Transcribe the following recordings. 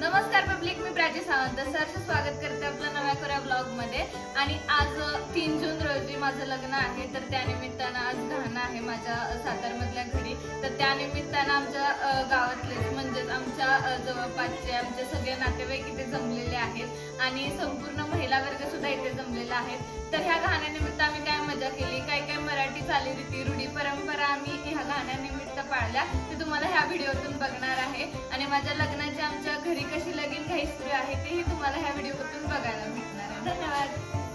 नमस्कार पब्लिक मी प्राची सावंत. सरचं स्वागत करते आपल्या नव्या कोऱ्या ब्लॉगमध्ये आणि आज तीन जून रोजी माझं लग्न आहे तर त्यानिमित्तानं आज घाणं आहे माझ्या सातारमधल्या घरी. तर त्यानिमित्तानं आमच्या गावातलेच म्हणजेच आमच्या जवळपासचे आमचे सगळे नातेवाईक इथे जमलेले आहेत. आणि संपूर्ण महिला वर्ग सुद्धा इथे जमलेला आहे. तर ह्या गाण्यानिमित्त आम्ही काय मजा केली? काय काय मराठी चालीरीती रूढी परंपरा आम्ही ह्या गाण्यानिमित्त पाळल्या? तुम्हाला ह्या व्हिडिओतून बघणार आहे. आणि माझ्या लग्नाची आमच्या घरी कशी लगीन घाई सुरू आहे तेही तुम्हाला ह्या व्हिडिओतून बघायला भेटणार आहे. धन्यवाद.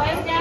después ya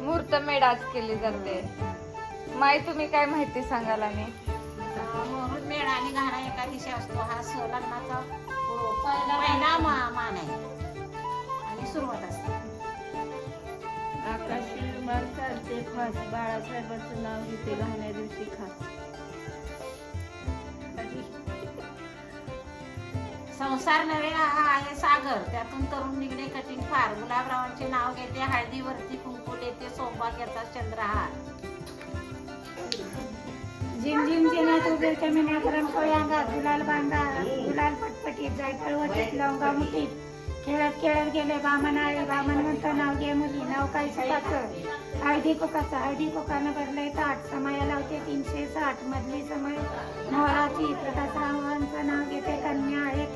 मुहूर्त मेढ आज केली जाते. माई तुम्ही काय माहिती सांगाल आणि? मुहूर्त मेळ आणि घाणा एका दिवशी असतो. हा स लग्नाचा पहिला मा- मान आहे. आणि सुरुवात असते. आकाशी चालते खास. बाळासाहेबांचं नाव घेते घाण्या दिवशी खास. संसार नवे हा आहे सागर. त्यातून तरुण निघणे कठीण फार. गुलाबरावांचे नाव घेते हळदीवरती कुंकू देते सौभाग्याचा चंद्रहार. झिम झिम जेनात उभे कमी पुरणपोळी अंगात गुलाल बांधा गुलाल पटपटीत जायफळ वटीत लवंगा मुठीत. खेळत खेळत गेले बामण आळे बामण म्हणतो नाव घे मुली नाव काय सुखाचं? हळदी कोकाचं हळदी कोकानं भरलंय ताट समाया लावते तीनशे साठ मधली समय मोहराची प्रकाशरावांचं नाव घेते कन्या आहे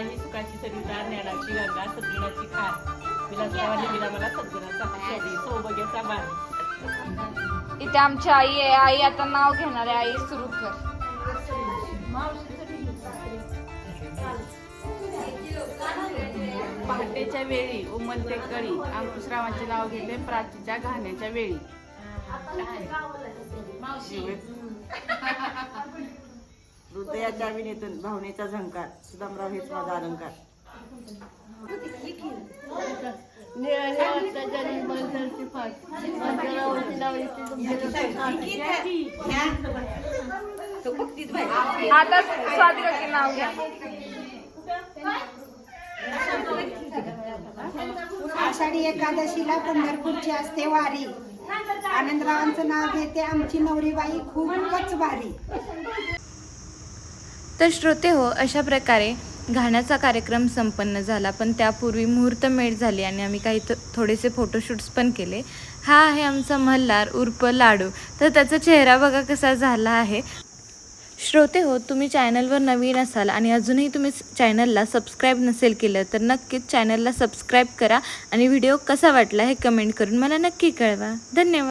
ही सुखाची सरिता ज्ञानाची गंगा सद्गुणाची खास विलासरावांनी दिला मला सद्गुणाचा हाती सौभाग्याचा बाण. इथे आमची आई आहे. आई आता नाव घेणार आहे आई सुरू कर. पहाटेच्या वेळी उमलते कळी अंकुशरावांचे नाव घेतले प्राचीच्या घाण्याच्या वेळी. हृदयाच्या विनेतून भावनेचा झंकार. सुदामराव हेच माझा अलंकार. आता स्वाती की नाव घ्या. आषाढी एकादशीला पंढरपूरची असते वारी. आनंदरावांचं नाव घेते आमची नवरीबाई खूपच भारी. तर श्रोते हो अशा प्रकारे घाण्याचा कार्यक्रम संपन्न झाला पण त्यापूर्वी मुहूर्तमेढ झाली आणि आम्ही काही थोडेसे फोटोशूट्स पण केले. हा आहे आमचा मल्हार उर्फ लाडू. तर त्याचा चेहरा बघा कसा झाला आहे. श्रोते हो तुम्ही चॅनलवर नवीन असाल आणि अजूनही तुम्ही चॅनलला सबस्क्राईब नसेल केलं तर नक्कीच चॅनलला सबस्क्राईब करा आणि व्हिडिओ कसा वाटला हे कमेंट करून मला नक्की कळवा. धन्यवाद.